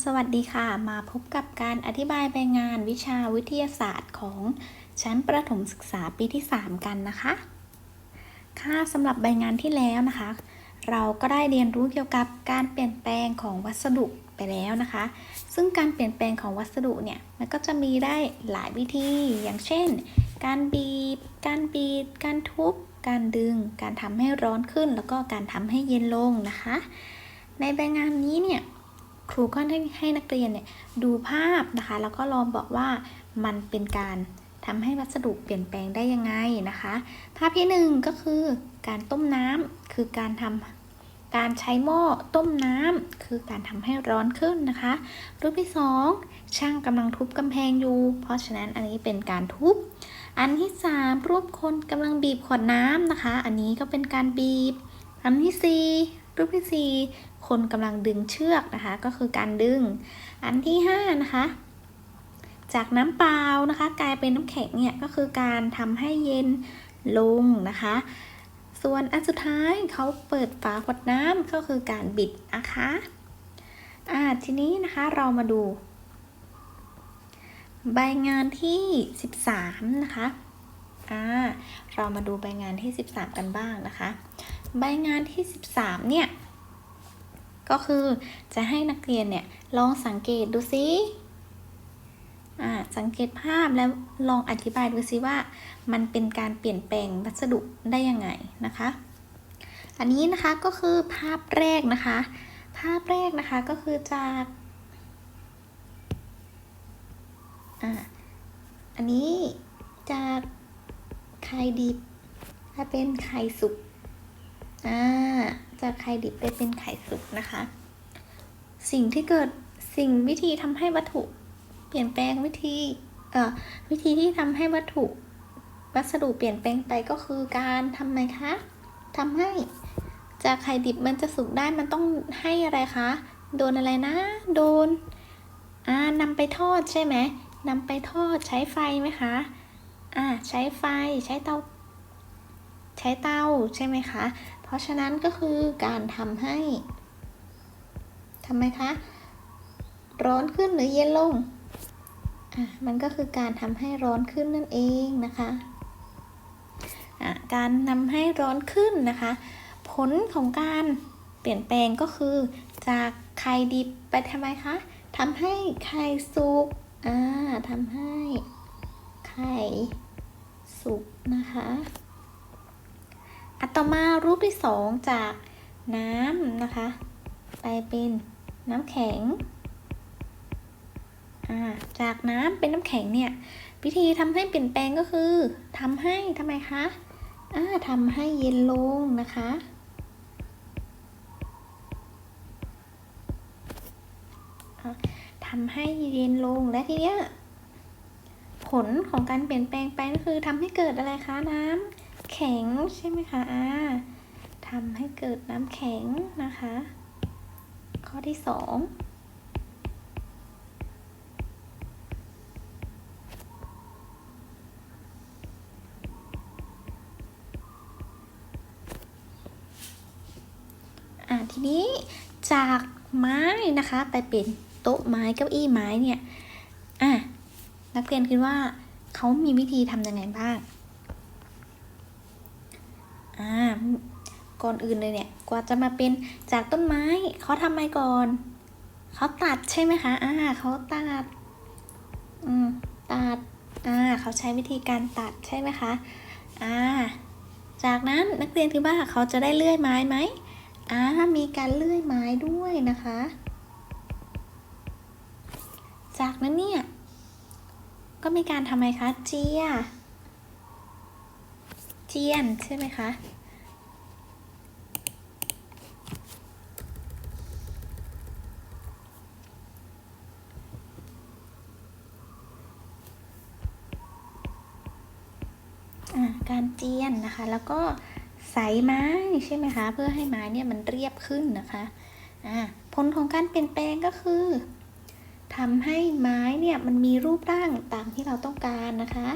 สวัสดีค่ะ มาพบกับการอธิบายใบงานวิชาวิทยาศาสตร์ของชั้นประถมศึกษาปีที่ 3 กันนะคะ ค่ะสำหรับใบงานที่แล้วนะคะ เราก็ได้เรียนรู้เกี่ยวกับการเปลี่ยนแปลงของวัสดุไปแล้วนะคะ ซึ่งการเปลี่ยนแปลงของวัสดุเนี่ย มันก็จะมีได้หลายวิธี อย่างเช่น การบีบ การบีบการทุบ การดึง การทำให้ร้อนขึ้น แล้วก็การทำให้เย็นลงนะคะ ในใบงานนี้เนี่ย ครูก็ได้ให้นักเรียนเนี่ยดูภาพนะคะ แล้วก็ลองบอกว่ามันเป็นการทำให้วัสดุเปลี่ยนแปลงได้ยังไงนะคะ ภาพที่หนึ่งก็คือการต้มน้ำคือการทำการใช้หม้อต้มน้ำคือการทำให้ร้อนขึ้นนะคะ รูปที่สองช่างกำลังทุบกำแพงอยู่ เพราะฉะนั้นอันนี้เป็นการทุบ อันที่สามรูปคนกำลังบีบขวดน้ำนะคะ อันนี้ก็เป็นการบีบอันที่สี่ รูปที่สี่คนกำลังดึงเชือกนะคะ ก็คือการดึง อันที่ห้านะคะ จากน้ำเปล่านะคะ กลายเป็นน้ำแข็งเนี่ยก็คือการทำให้เย็นลงนะคะ ส่วนอันสุดท้ายเขาเปิดฝาขวดน้ำก็คือการบิดนะคะอ่าทีนี้นะคะเรามาดู ใบงานที่ 13 นะคะอ่าเรามาดูใบงานที่ 13 กันบ้างนะคะ ใบงานที่ 13 เนี่ย ก็คือจะให้นักเรียนเนี่ยลองสังเกตดูซิสังเกตภาพแล้วลองอธิบายดูซิว่า มันเป็นการเปลี่ยนแปลงวัสดุได้ยังไงนะคะ อันนี้นะคะก็คือภาพแรกนะคะ ภาพแรกนะคะก็คือจากอันนี้จากไข่ดิบถ้าเป็นไข่สุก อ่าจากไข่ดิบไปเป็นไข่สุกนะคะ สิ่งที่เกิดสิ่งวิธีทำให้วัตถุเปลี่ยนแปลงวิธีเอ่อวิธีที่ทำให้วัตถุวัสดุเปลี่ยนแปลงไปก็คือการทำไงคะทำให้จากไข่ดิบมันจะสุกได้มันต้องให้อะไรคะ โดนอะไรนะ โดนอ่านำไปทอดใช่ไหมนำไปทอดใช้ไฟไหมคะอ่าใช้ไฟใช้เตา ใช้เตาใช่ไหมคะ เพราะฉะนั้นก็คือการทำให้ทำไมคะ ร้อนขึ้นหรือเย็นลงอะมันก็คือการทำให้ร้อนขึ้นนั่นเองนะคะอะการทำให้ร้อนขึ้นนะคะ ผลของการเปลี่ยนแปลงก็คือ จากไข่ดิบไปทำไมคะทำให้ไข่สุกอ่าทำให้ไข่สุกนะคะ อัตมารูปที่สองจากน้ำนะคะ ไปเป็นน้ำแข็งาจากน้ำเป็นน้ำแข็งเนี่ยวิธีทำให้เปลี่ยนแปลงก็คือทำให้ทำไมคะอ่าทำให้เย็นลงนะคะ ทำให้เย็นลงและทีเนี้ยผลของการเปลี่ยนแปลงไปก็คือทำให้เกิดอะไรคะน้ำ ข็งใช่ไหมคะอ่าทำให้เกิดน้ำแข็งนะคะ ข้อที่สองทีนี้จากไม้นะคะไปเป็นโต๊ะไม้เก้าอี้ไม้เนี่ย อะนักเรียนคิดว่าเขามีวิธีทำยังไงบ้าง อ่า ก่อนอื่นเลยเนี่ย กว่าจะมาเป็นจากต้นไม้เขาทำไมก่อน เขาตัดใช่ไหมคะ อ่าเขาตัด อืม ตัด อ่าเขาใช้วิธีการตัดใช่ไหมคะ อ่า จากนั้นนักเรียนคิดว่าเขาจะได้เลื่อยไม้ไหมอ่า มีการเลื่อยไม้ด้วยนะคะ จากนั้นเนี่ย ก็มีการทำไมคะ เจีย เจียนใช่ไหมคะ การเจียนนะคะ แล้วก็ใส่ไม้ใช่ไหมคะ เพื่อให้ไม้เนี่ยมันเรียบขึ้นนะคะผลของการเปลี่ยนแปลงก็คือทำให้ไม้เนี่ยมันมีรูปร่างตามที่เราต้องการนะคะ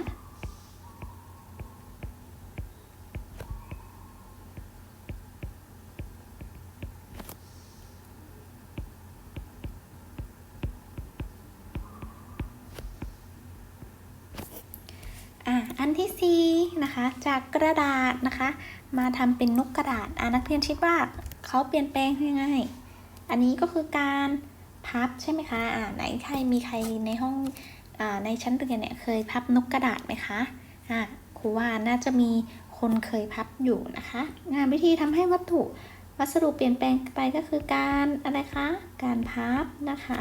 อัน ที่สี่นะคะจากกระดาษนะคะ มาทำเป็นนกกระดาษอ่านักเรียนคิดว่าเขาเปลี่ยนแปลงยังไงอันนี้ก็คือการพับใช่ไหมคะอ่าไหนใครมีใครในห้องอ่าในชั้นเรียนเนี่ยเคยพับนกกระดาษไหมคะอ่าครูว่าน่าจะมีคนเคยพับอยู่นะคะงานวิธีทำให้วัตถุวัสดุเปลี่ยนแปลงไปก็คือการอะไรคะ การพับนะคะ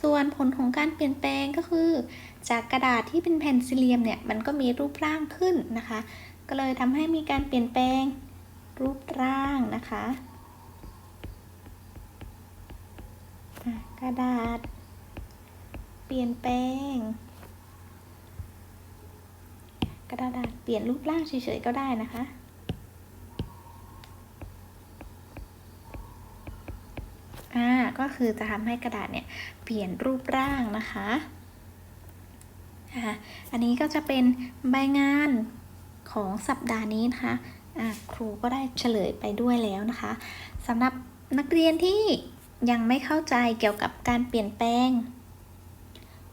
ส่วนผลของการเปลี่ยนแปลงก็คือ จากกระดาษที่เป็นแผ่นสี่เหลี่ยมเนี่ยมันก็มีรูปร่างขึ้นนะคะ ก็เลยทำให้มีการเปลี่ยนแปลงรูปร่างนะคะอะกระดาษ เปลี่ยนแปลง กระดาษเปลี่ยนรูปร่างเฉยๆก็ได้นะคะ อ่า ก็คือจะทำให้กระดาษเนี่ยเปลี่ยนรูปร่างนะคะอันนี้ก็จะเป็นใบงานของสัปดาห์นี้นะคะอ่าครูก็ได้เฉลยไปด้วยแล้วนะคะสำหรับนักเรียนที่ยังไม่เข้าใจเกี่ยวกับการเปลี่ยนแปลง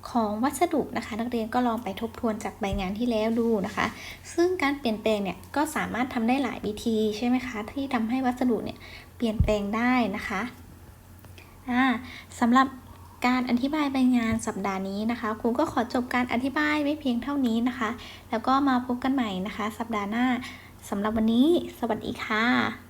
ของวัสดุนะคะ นักเรียนก็ลองไปทบทวนจากใบงานที่แล้วดูนะคะ ซึ่งการเปลี่ยนแปลงเนี่ยก็สามารถทำได้หลายวิธีใช่ไหมคะ ที่ทำให้วัสดุเนี่ยเปลี่ยนแปลงได้นะคะ อ่าสำหรับการอธิบายใบงานสัปดาห์นี้นะคะครูก็ขอจบการอธิบายไว้เพียงเท่านี้นะคะ แล้วก็มาพบกันใหม่นะคะ สัปดาห์หน้าสำหรับวันนี้ สวัสดีค่ะ